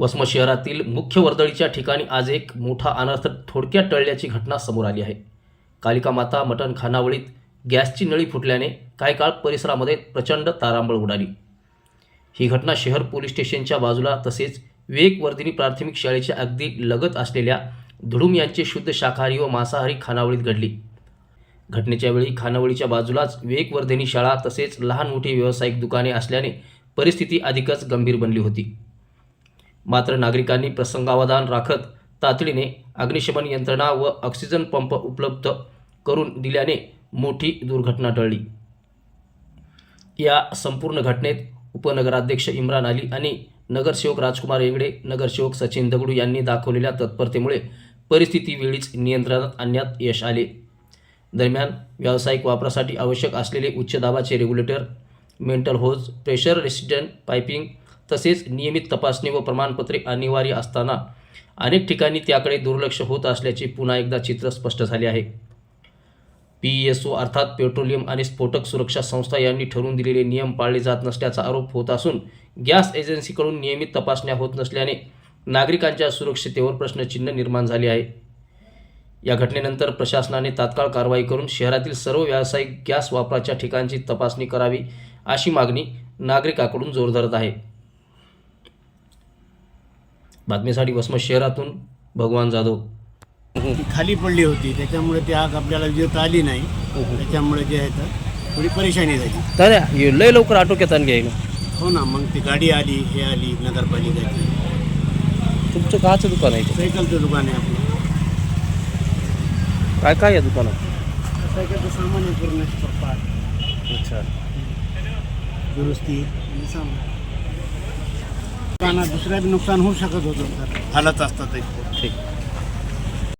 वसमत शहरातील मुख्य वर्दळीच्या ठिकाणी आज एक मोठा अनर्थ थोडक्यात टळल्याची घटना समोर आली आहे. कालिका माता मटण खानावळीत गॅसची नळी फुटल्याने काही काळ परिसरामध्ये प्रचंड तारांबळ उडाली. ही घटना शहर पोलीस स्टेशनच्या बाजूला तसेच विवेकवर्धिनी प्राथमिक शाळेच्या अगदी लगत असलेल्या धुडूम यांचे शुद्ध शाकाहारी व मांसाहारी खानावळीत घडली. घटनेच्या वेळी खानावळीच्या बाजूलाच विवेकवर्धिनी शाळा तसेच लहान मोठी व्यावसायिक दुकाने असल्याने परिस्थिती अधिकच गंभीर बनली होती. मात्र नागरिकांनी प्रसंगावधान राखत तातडीने अग्निशमन यंत्रणा व ऑक्सिजन पंप उपलब्ध करून दिल्याने मोठी दुर्घटना टळली. या संपूर्ण घटनेत उपनगराध्यक्ष इम्रान अली आणि नगरसेवक राजकुमार येंगडे नगरसेवक सचिन दगडू यांनी दाखवलेल्या तत्परतेमुळे परिस्थिती वेळीच नियंत्रणात आणण्यात यश आले. दरम्यान व्यावसायिक वापरासाठी आवश्यक असलेले उच्च दाबाचे regulator metal hose pressure resistant piping तसेच नियमित तपासणी व प्रमाणपत्रे अनिवार्य असताना अनेक ठिकाणी त्याकडे दुर्लक्ष होत असल्याचे पुन्हा एकदा चित्र स्पष्ट झाले आहे. पी एस ओ अर्थात पेट्रोलियम आणि स्फोटक सुरक्षा संस्था यांनी ठरवून दिलेले नियम पाळले जात नसल्याचा आरोप होत असून गॅस एजन्सीकडून नियमित तपासण्या होत नसल्याने नागरिकांच्या सुरक्षितेवर प्रश्नचिन्ह निर्माण झाले आहे. या घटनेनंतर प्रशासनाने तात्काळ कारवाई करून शहरातील सर्व व्यावसायिक गॅस वापराच्या ठिकाणची तपासणी करावी अशी मागणी नागरिकाकडून जोर धरत आहे. बातमीसाठी वसमत शहरातून भगवान जाधव. ती खाली पडली होती त्याच्यामुळे ती आग आपल्याला विजता आली नाही. त्याच्यामुळे जे आहे तर थोडी परेशानी झाली. दादा हे लय लवकर आटोक्यात आणली आहे ना? हो ना मग ती गाडी आली हे आली नगरपालिकाची. तुमचं काचं दुकान आहे सायकलचं दुकान आहे आपलं. काय काय आहे दुकानात? सायकलचं सामान आहे पूर्ण अच्छा. दुरुस्ती आणि सामान. दुसऱ्या बी नुकसान होऊ शकत होतं तर. हालत असतात एक ठीक.